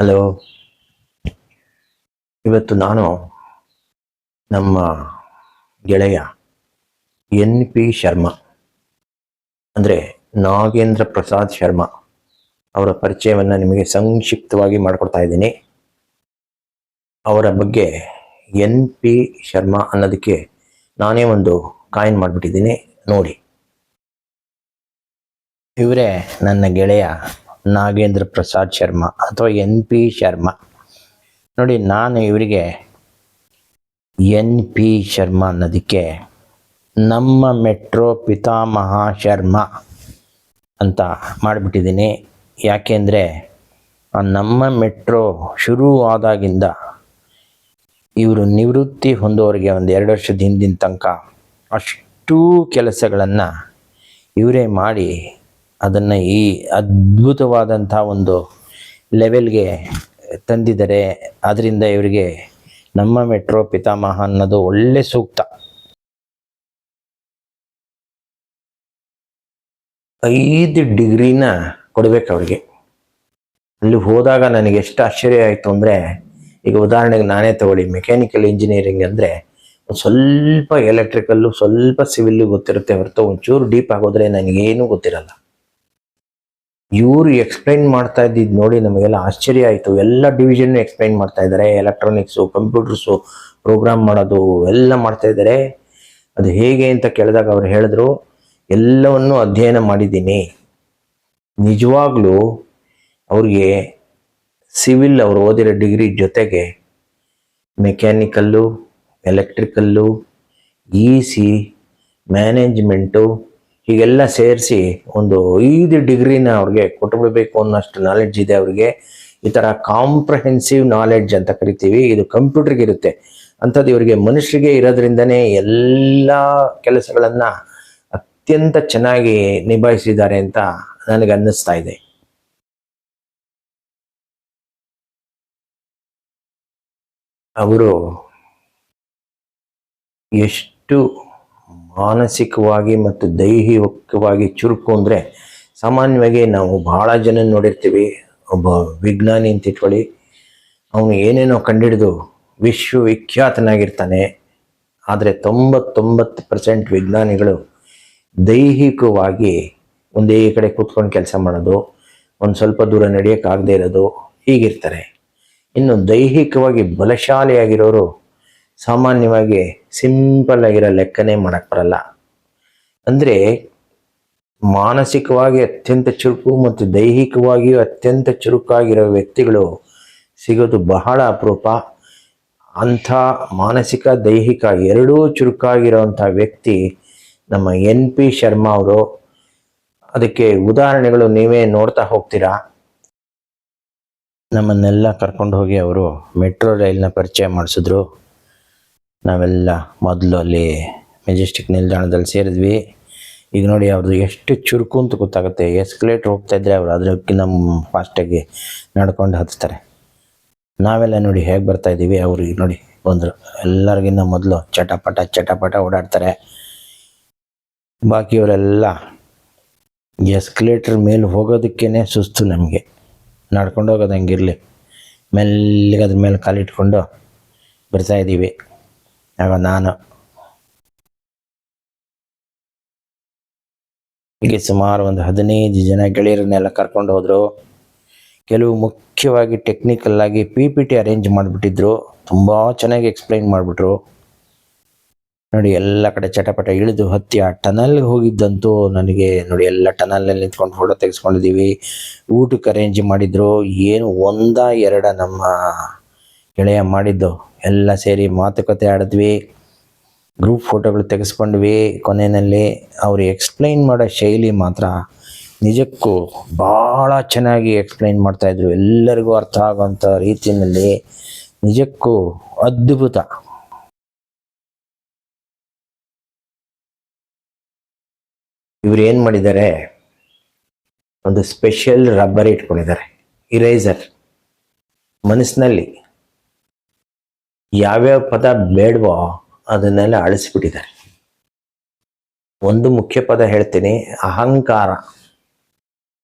Hello. ಇವತ್ತು ನಾನು ನಮ್ಮ ಗೆಳೆಯ ಎನ್ ಪಿ ಶರ್ಮಾ, ಅಂದರೆ ನಾಗೇಂದ್ರ ಪ್ರಸಾದ್ ಶರ್ಮಾ ಅವರ ಪರಿಚಯವನ್ನು ನಿಮಗೆ ಸಂಕ್ಷಿಪ್ತವಾಗಿ ಮಾಡಿಕೊಡ್ತಾ ಇದ್ದೀನಿ. ಅವರ ಬಗ್ಗೆ ಎನ್ ಪಿ ಶರ್ಮಾ ಅನ್ನೋದಕ್ಕೆ ನಾನೇ ಒಂದು ಕಾಯಿನ್ ಮಾಡಿಬಿಟ್ಟಿದ್ದೀನಿ, ನೋಡಿ. ಇವರೇ ನನ್ನ ಗೆಳೆಯ ನಾಗೇಂದ್ರ ಪ್ರಸಾದ್ ಶರ್ಮಾ ಅಥವಾ ಎನ್ ಪಿ ಶರ್ಮಾ. ನೋಡಿ, ನಾನು ಇವರಿಗೆ ಎನ್ ಪಿ ಶರ್ಮಾ ಅನ್ನೋದಕ್ಕೆ ನಮ್ಮ ಮೆಟ್ರೋ ಪಿತಾಮಹ ಶರ್ಮ ಅಂತ ಮಾಡಿಬಿಟ್ಟಿದ್ದೀನಿ. ಯಾಕೆಂದರೆ ನಮ್ಮ ಮೆಟ್ರೋ ಶುರು ಆದಾಗಿಂದ ಇವರು ನಿವೃತ್ತಿ ಹೊಂದೋರಿಗೆ ಒಂದು ಎರಡು ವರ್ಷದ ಹಿಂದಿನ ತನಕ ಅಷ್ಟೂ ಕೆಲಸಗಳನ್ನು ಇವರೇ ಮಾಡಿ ಅದನ್ನು ಈ ಅದ್ಭುತವಾದಂಥ ಒಂದು ಲೆವೆಲ್ಗೆ ತಂದಿದ್ದಾರೆ. ಅದರಿಂದ ಇವರಿಗೆ ನಮ್ಮ ಮೆಟ್ರೋ ಪಿತಾಮಹ ಅನ್ನೋದು ಒಳ್ಳೆ ಸೂಕ್ತ. ಐದು ಡಿಗ್ರಿನ ಕೊಡಬೇಕು ಅವ್ರಿಗೆ. ಅಲ್ಲಿ ಹೋದಾಗ ನನಗೆ ಎಷ್ಟು ಆಶ್ಚರ್ಯ ಆಯಿತು ಅಂದರೆ, ಈಗ ಉದಾಹರಣೆಗೆ ನಾನೇ ತಗೊಳ್ಳಿ ಮೆಕ್ಯಾನಿಕಲ್ ಇಂಜಿನಿಯರಿಂಗ್ ಅಂದರೆ ಸ್ವಲ್ಪ ಎಲೆಕ್ಟ್ರಿಕಲ್ಲು ಸ್ವಲ್ಪ ಸಿವಿಲ್ಲು ಗೊತ್ತಿರುತ್ತೆ ಹೊರತು ಒಂಚೂರು ಡೀಪ್ ಆಗೋದ್ರೆ ನನಗೇನು ಗೊತ್ತಿರಲ್ಲ. ಇವರು ಎಕ್ಸ್ಪ್ಲೈನ್ ಮಾಡ್ತಾ ಇದ್ದಿದ್ದು ನೋಡಿ ನಮಗೆಲ್ಲ ಆಶ್ಚರ್ಯ ಆಯಿತು. ಎಲ್ಲ ಡಿವಿಷನ್ ಎಕ್ಸ್ಪ್ಲೈನ್ ಮಾಡ್ತಾ ಇದ್ದಾರೆ. ಎಲೆಕ್ಟ್ರಾನಿಕ್ಸು ಕಂಪ್ಯೂಟರ್ಸು ಪ್ರೋಗ್ರಾಮ್ ಮಾಡೋದು ಎಲ್ಲ ಮಾಡ್ತಾ ಇದ್ದಾರೆ. ಅದು ಹೇಗೆ ಅಂತ ಕೇಳಿದಾಗ ಅವ್ರು ಹೇಳಿದ್ರು, ಎಲ್ಲವನ್ನು ಅಧ್ಯಯನ ಮಾಡಿದ್ದೀನಿ. ನಿಜವಾಗ್ಲೂ ಅವ್ರಿಗೆ ಸಿವಿಲ್ ಅವರು ಓದಿರೋ ಡಿಗ್ರಿ ಜೊತೆಗೆ mechanical electrical E C management ಹೀಗೆಲ್ಲ ಸೇರಿಸಿ ಒಂದು ಐದು ಡಿಗ್ರಿನ ಅವ್ರಿಗೆ ಕೊಟ್ಟುಬಿಡ್ಬೇಕು ಅನ್ನೋಷ್ಟು ನಾಲೆಡ್ಜ್ ಇದೆ ಅವ್ರಿಗೆ. ಈ ಥರ ಕಾಂಪ್ರಹೆನ್ಸಿವ್ ನಾಲೆಡ್ಜ್ ಅಂತ ಕರಿತೀವಿ. ಇದು ಕಂಪ್ಯೂಟರ್ಗೆ ಇರುತ್ತೆ. ಅಂಥದ್ದು ಇವರಿಗೆ ಮನುಷ್ಯರಿಗೆ ಇರೋದ್ರಿಂದನೇ ಎಲ್ಲ ಕೆಲಸಗಳನ್ನು ಅತ್ಯಂತ ಚೆನ್ನಾಗಿ ನಿಭಾಯಿಸಿದ್ದಾರೆ ಅಂತ ನನಗೆ ಅನ್ನಿಸ್ತಾ ಇದೆ. ಅವರು ಎಷ್ಟು ಮಾನಸಿಕವಾಗಿ ಮತ್ತು ದೈಹಿಕವಾಗಿ ಚುರುಕು ಅಂದರೆ ಸಾಮಾನ್ಯವಾಗಿ ನಾವು ಭಾಳ ಜನ ನೋಡಿರ್ತೀವಿ. ಒಬ್ಬ ವಿಜ್ಞಾನಿ ಅಂತ ಇಟ್ಕೊಳ್ಳಿ. ಅವನು ಏನೇನೋ ಕಂಡಿಡಿದು ವಿಶ್ವವಿಖ್ಯಾತನಾಗಿರ್ತಾನೆ. ಆದರೆ ತೊಂಬತ್ತೊಂಬತ್ತು ಪರ್ಸೆಂಟ್ ವಿಜ್ಞಾನಿಗಳು ದೈಹಿಕವಾಗಿ ಒಂದೇ ಕಡೆ ಕೂತ್ಕೊಂಡು ಕೆಲಸ ಮಾಡೋದು, ಒಂದು ಸ್ವಲ್ಪ ದೂರ ನಡೆಯೋಕ್ಕಾಗದೇ ಇರೋದು, ಹೀಗಿರ್ತಾರೆ. ಇನ್ನು ದೈಹಿಕವಾಗಿ ಬಲಶಾಲಿಯಾಗಿರೋರು ಸಾಮಾನ್ಯವಾಗಿ ಸಿಂಪಲ್ ಆಗಿರೋ ಲೆಕ್ಕನೇ ಮಾಡಕ್ ಬರಲ್ಲ. ಅಂದ್ರೆ ಮಾನಸಿಕವಾಗಿ ಅತ್ಯಂತ ಚುರುಕು ಮತ್ತು ದೈಹಿಕವಾಗಿಯೂ ಅತ್ಯಂತ ಚುರುಕಾಗಿರೋ ವ್ಯಕ್ತಿಗಳು ಸಿಗೋದು ಬಹಳ ಅಪರೂಪ. ಅಂಥ ಮಾನಸಿಕ, ದೈಹಿಕ ಎರಡೂ ಚುರುಕಾಗಿರೋಂಥ ವ್ಯಕ್ತಿ ನಮ್ಮ ಎನ್ ಪಿ ಶರ್ಮಾ ಅವರು. ಅದಕ್ಕೆ ಉದಾಹರಣೆಗಳು ನೀವೇ ನೋಡ್ತಾ ಹೋಗ್ತೀರಾ? ನಮ್ಮನ್ನೆಲ್ಲ ಕರ್ಕೊಂಡು ಹೋಗಿ ಅವರು ಮೆಟ್ರೋ ರೈಲ್ನ ಪರಿಚಯ ಮಾಡಿಸಿದ್ರು. ನಾವೆಲ್ಲ ಮೊದಲು ಅಲ್ಲಿ ಮೆಜೆಸ್ಟಿಕ್ ನಿಲ್ದಾಣದಲ್ಲಿ ಸೇರಿದ್ವಿ. ಈಗ ನೋಡಿ ಅವ್ರದ್ದು ಎಷ್ಟು ಚುರುಕು ಅಂತ ಗೊತ್ತಾಗುತ್ತೆ. ಎಸ್ಕಲೇಟ್ರ್ ಹೋಗ್ತಾ ಇದ್ದರೆ ಅವರು ಅದಕ್ಕಿಂತ ಫಾಸ್ಟಾಗಿ ನಡ್ಕೊಂಡು ಹತ್ತಾರೆ. ನಾವೆಲ್ಲ ನೋಡಿ ಹೇಗೆ ಬರ್ತಾ ಇದ್ದೀವಿ, ಅವರು ಈಗ ನೋಡಿ ಬಂದರು. ಎಲ್ಲರಿಗಿಂತ ಮೊದಲು ಚಟಪಟ ಚಟಪಟ ಓಡಾಡ್ತಾರೆ. ಬಾಕಿಯವರೆಲ್ಲ ಎಸ್ಕಲೇಟ್ರ್ ಮೇಲೆ ಹೋಗೋದಕ್ಕೇ ಸುಸ್ತು ನಮಗೆ. ನಡ್ಕೊಂಡು ಹೋಗೋದು ಹಂಗಿರಲಿ. ಮೆಲ್ಲಿಗೆ ಅದ್ರ ಮೇಲೆ ಕಾಲಿಟ್ಕೊಂಡು ಬರ್ತಾ ಇದ್ದೀವಿ. ಆಗ ನಾನು ಹೀಗೆ ಸುಮಾರು ಒಂದು ಹದಿನೈದು ಜನ ಗೆಳೆಯರನ್ನೆಲ್ಲ ಕರ್ಕೊಂಡು ಹೋದರು. ಕೆಲವು ಮುಖ್ಯವಾಗಿ ಟೆಕ್ನಿಕಲ್ ಆಗಿ ಪಿ ಪಿ ಟಿ ಅರೇಂಜ್ ಮಾಡಿಬಿಟ್ಟಿದ್ರು. ತುಂಬ ಚೆನ್ನಾಗಿ ಎಕ್ಸ್ಪ್ಲೈನ್ ಮಾಡಿಬಿಟ್ರು. ನೋಡಿ, ಎಲ್ಲ ಕಡೆ ಚಟಪಟ ಇಳಿದು ಹತ್ತಿ ಆ ಟನಲ್ಗೆ ಹೋಗಿದ್ದಂತೂ ನನಗೆ ನೋಡಿ, ಎಲ್ಲ ಟನಲ್ನಲ್ಲಿ ನಿಂತ್ಕೊಂಡು ಫೋಟೋ ತೆಗೆಸ್ಕೊಂಡಿದ್ದೀವಿ ಊಟಕ್ಕೆ ಅರೇಂಜ್ ಮಾಡಿದ್ರು. ಏನು ಒಂದ ಎರಡ ನಮ್ಮ ಗೆಳೆಯ ಮಾಡಿದ್ದು. ಎಲ್ಲ ಸೇರಿ ಮಾತುಕತೆ ಆಡಿದ್ವಿ. ಗ್ರೂಪ್ ಫೋಟೋಗಳು ತೆಗೆಸ್ಕೊಂಡ್ವಿ. ಕೊನೆಯಲ್ಲಿ ಅವರು ಎಕ್ಸ್ಪ್ಲೈನ್ ಮಾಡೋ ಶೈಲಿ ಮಾತ್ರ ನಿಜಕ್ಕೂ ಭಾಳ ಚೆನ್ನಾಗಿ ಎಕ್ಸ್ಪ್ಲೈನ್ ಮಾಡ್ತಾಯಿದ್ರು ಎಲ್ಲರಿಗೂ ಅರ್ಥ ಆಗೋಂಥ ರೀತಿಯಲ್ಲಿ ನಿಜಕ್ಕೂ ಅದ್ಭುತ. ಇವ್ರು ಏನು ಮಾಡಿದ್ದಾರೆ? ಒಂದು ಸ್ಪೆಷಲ್ ರಬ್ಬರ್ ಇಟ್ಕೊಂಡಿದ್ದಾರೆ. ಇರೇಸರ್ ಮನಸ್ಸಿನಲ್ಲಿ ಯಾವ್ಯಾವ ಪದ ಬೇಡವೋ ಅದನ್ನೆಲ್ಲ ಅಳಿಸ್ಬಿಟ್ಟಿದ್ದಾರೆ ಒಂದು ಮುಖ್ಯ ಪದ ಹೇಳ್ತೀನಿ, ಅಹಂಕಾರ.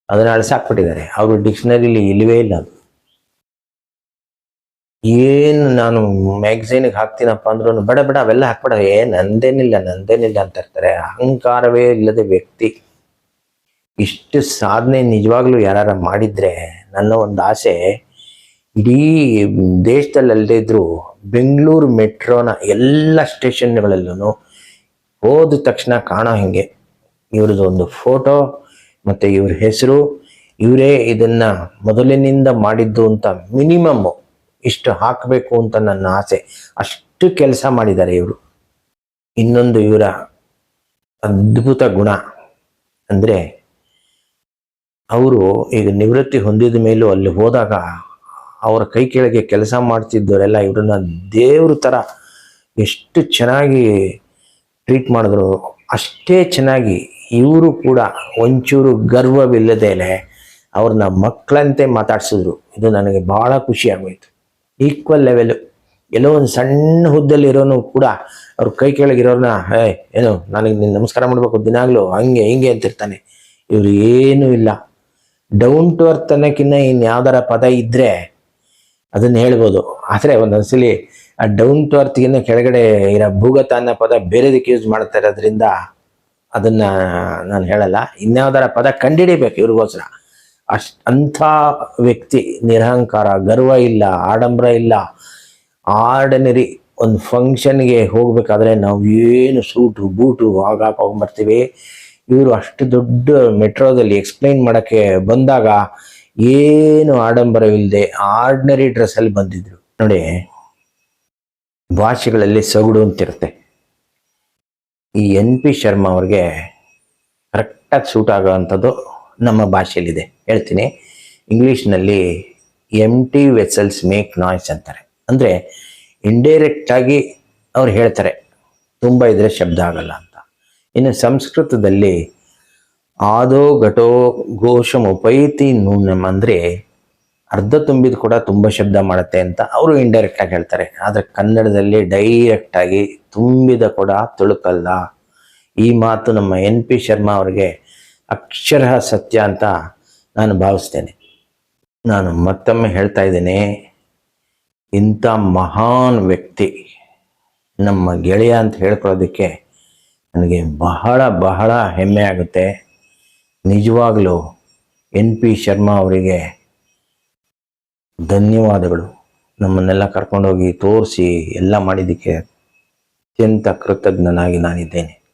ಅದನ್ನ ಅಳಿಸಾಕ್ಬಿಟ್ಟಿದ್ದಾರೆ. ಅವರು ಡಿಕ್ಷನರಿಲಿ ಇಲ್ಲವೇ ಇಲ್ಲ ಅದು. ಏನು ನಾನು ಮ್ಯಾಗ್ಝೀನಿಗೆ ಹಾಕ್ತೀನಪ್ಪ ಅಂದ್ರೂ ಬೇಡ ಬೇಡ, ಅವೆಲ್ಲ ಹಾಕ್ಬೇಡ. ಏ, ನಂದೇನಿಲ್ಲ ನಂದೇನಿಲ್ಲ ಅಂತ ಇರ್ತಾರೆ ಅಹಂಕಾರವೇ ಇಲ್ಲದ ವ್ಯಕ್ತಿ. ಇಷ್ಟು ಸಾಧನೆ ನಿಜವಾಗ್ಲೂ ಯಾರು ಮಾಡಿದ್ರೆ ನನ್ನ ಒಂದು ಆಸೆ ಇಡೀ ದೇಶದಲ್ಲಿ ಇದ್ರು ಬೆಂಗಳೂರು ಮೆಟ್ರೋನ ಎಲ್ಲ ಸ್ಟೇಷನ್ಗಳಲ್ಲೂ ಹೋದ ತಕ್ಷಣ ಕಾಣೋ ಹಿಂಗೆ. ಇವ್ರದ್ದು ಒಂದು ಫೋಟೋ ಮತ್ತು ಇವ್ರ ಹೆಸರು, ಇವರೇ ಇದನ್ನ ಮೊದಲಿನಿಂದ ಮಾಡಿದ್ದು ಅಂತ ಮಿನಿಮಮ್ ಇಷ್ಟು ಹಾಕಬೇಕು ಅಂತ ನನ್ನ ಆಸೆ. ಅಷ್ಟು ಕೆಲಸ ಮಾಡಿದ್ದಾರೆ ಇವರು. ಇನ್ನೊಂದು ಇವರ ಅದ್ಭುತ ಗುಣ ಅಂದರೆ, ಅವರು ಈಗ ನಿವೃತ್ತಿ ಹೊಂದಿದ ಮೇಲೂ ಅಲ್ಲಿ ಹೋದಾಗ ಅವರ ಕೈ ಕೆಳಗೆ ಕೆಲಸ ಮಾಡ್ತಿದ್ದವರೆಲ್ಲ ಇವ್ರನ್ನ ದೇವ್ರ ಥರ ಎಷ್ಟು ಚೆನ್ನಾಗಿ ಟ್ರೀಟ್ ಮಾಡಿದ್ರು. ಅಷ್ಟೇ ಚೆನ್ನಾಗಿ ಇವರು ಕೂಡ ಒಂಚೂರು ಗರ್ವವಿಲ್ಲದೇನೆ ಅವ್ರನ್ನ ಮಕ್ಕಳಂತೆ ಮಾತಾಡ್ಸಿದ್ರು. ಇದು ನನಗೆ ಬಹಳ ಖುಷಿ ಆಗೋಯ್ತು. ಈಕ್ವಲ್ ಲೆವೆಲು ಎಲ್ಲೋ ಒಂದು ಸಣ್ಣ ಹುದ್ದಲ್ಲಿರೋನು ಕೂಡ ಅವ್ರ ಕೈ ಕೆಳಗಿರೋರನ್ನ ಏ, ಏನು ನನಗೆ ನೀನು ನಮಸ್ಕಾರ ಮಾಡಬೇಕು ದಿನಾಗ್ಲೂ, ಹಂಗೆ, ಹಿಂಗೆ ಅಂತಿರ್ತಾನೆ. ಇವ್ರು ಏನೂ ಇಲ್ಲ. ಡೌನ್ ಟು ಅರ್ತ್ ಅನ್ನೋಕ್ಕಿಂತ ಇನ್ನು ಯಾವ್ದಾರ ಪದ ಇದ್ದರೆ ಅದನ್ನ ಹೇಳ್ಬೋದು. ಆದರೆ ಒಂದೊಂದ್ಸಲಿ, ಆ ಡೌನ್ ಟು ಅರ್ತ್ಗಿನ್ನ ಕೆಳಗಡೆ ಇರೋ ಭೂಗತ ಅನ್ನೋ ಪದ ಬೇರೆದಕ್ಕೆ ಯೂಸ್ ಮಾಡ್ತಾ ಇರೋದ್ರಿಂದ ಅದನ್ನ ನಾನು ಹೇಳಲ್ಲ. ಇನ್ಯಾವುದರ ಪದ ಕಂಡಿಡಿಬೇಕು ಇವ್ರಿಗೋಸ್ಕರ. ಅಷ್ಟು ಅಂಥ ವ್ಯಕ್ತಿ ನಿರಹಂಕಾರ, ಗರ್ವ ಇಲ್ಲ, ಆಡಂಬರ ಇಲ್ಲ. ಆರ್ಡಿನರಿ ಒಂದು ಫಂಕ್ಷನ್ಗೆ ಹೋಗಬೇಕಾದ್ರೆ ನಾವು ಏನು ಸೂಟು ಬೂಟು ಆಗ ಹಾಕೊಂಡ್ಬರ್ತೀವಿ ಇವರು ಅಷ್ಟು ದೊಡ್ಡ ಮೆಟ್ರೋದಲ್ಲಿ ಎಕ್ಸ್ಪ್ಲೈನ್ ಮಾಡೋಕ್ಕೆ ಬಂದಾಗ ಏನು ಆಡಂಬರವಿಲ್ಲದೆ ಆರ್ಡಿನರಿ ಡ್ರೆಸ್ಸಲ್ಲಿ ಬಂದಿದ್ರು. ನೋಡಿ, ಭಾಷೆಗಳಲ್ಲಿ ಸೊಗಡು ಅಂತಿರುತ್ತೆ. ಈ ಎನ್ ಪಿ ಶರ್ಮಾ ಅವ್ರಿಗೆ ಕರೆಕ್ಟಾಗಿ ಸೂಟ್ ಆಗೋವಂಥದ್ದು ನಮ್ಮ ಭಾಷೆಯಲ್ಲಿದೆ. ಹೇಳ್ತೀನಿ, ಇಂಗ್ಲೀಷ್ನಲ್ಲಿ M T vessels make noise ಅಂತಾರೆ. ಅಂದರೆ ಇಂಡೈರೆಕ್ಟಾಗಿ ಅವ್ರು ಹೇಳ್ತಾರೆ, ತುಂಬ ಇದ್ರೆ ಶಬ್ದ ಆಗಲ್ಲ ಅಂತ. ಇನ್ನು ಸಂಸ್ಕೃತದಲ್ಲಿ ಆದೋ ಘಟೋ ಘೋಷಮುಪೈತಿ ನೂನಂ ಅಂದರೆ ಅರ್ಧ ತುಂಬಿದ ಕೂಡ ತುಂಬ ಶಬ್ದ ಮಾಡುತ್ತೆ ಅಂತ ಅವರು ಇಂಡೈರೆಕ್ಟ್ ಆಗಿ ಹೇಳ್ತಾರೆ. ಆದರೆ ಕನ್ನಡದಲ್ಲಿ ಡೈರೆಕ್ಟ್ ಆಗಿ ತುಂಬಿದ ಕೂಡ ತುಳುಕಲ್ಲ. ಈ ಮಾತು ನಮ್ಮ ಎನ್ ಪಿ ಶರ್ಮಾ ಅವರಿಗೆ ಅಕ್ಷರ ಸತ್ಯ ಅಂತ ನಾನು ಭಾವಿಸ್ತೇನೆ. ನಾನು ಮತ್ತೊಮ್ಮೆ ಹೇಳ್ತಾ ಇದ್ದೇನೆ, ಇಂಥ ಮಹಾನ್ ವ್ಯಕ್ತಿ ನಮ್ಮ ಗೆಳೆಯ ಅಂತ ಹೇಳ್ಕೊಳ್ಳೋದಕ್ಕೆ ನನಗೆ ಬಹಳ ಬಹಳ ಹೆಮ್ಮೆ ಆಗುತ್ತೆ. ನಿಜವಾಗ್ಲೂ ಎನ್ ಪಿ ಶರ್ಮಾ ಅವರಿಗೆ ಧನ್ಯವಾದಗಳು. ನಮ್ಮನ್ನೆಲ್ಲ ಕರ್ಕೊಂಡೋಗಿ ತೋರಿಸಿ ಎಲ್ಲ ಮಾಡಿದ್ದಕ್ಕೆ ಅತ್ಯಂತ ಕೃತಜ್ಞನಾಗಿ ನಾನಿದ್ದೇನೆ.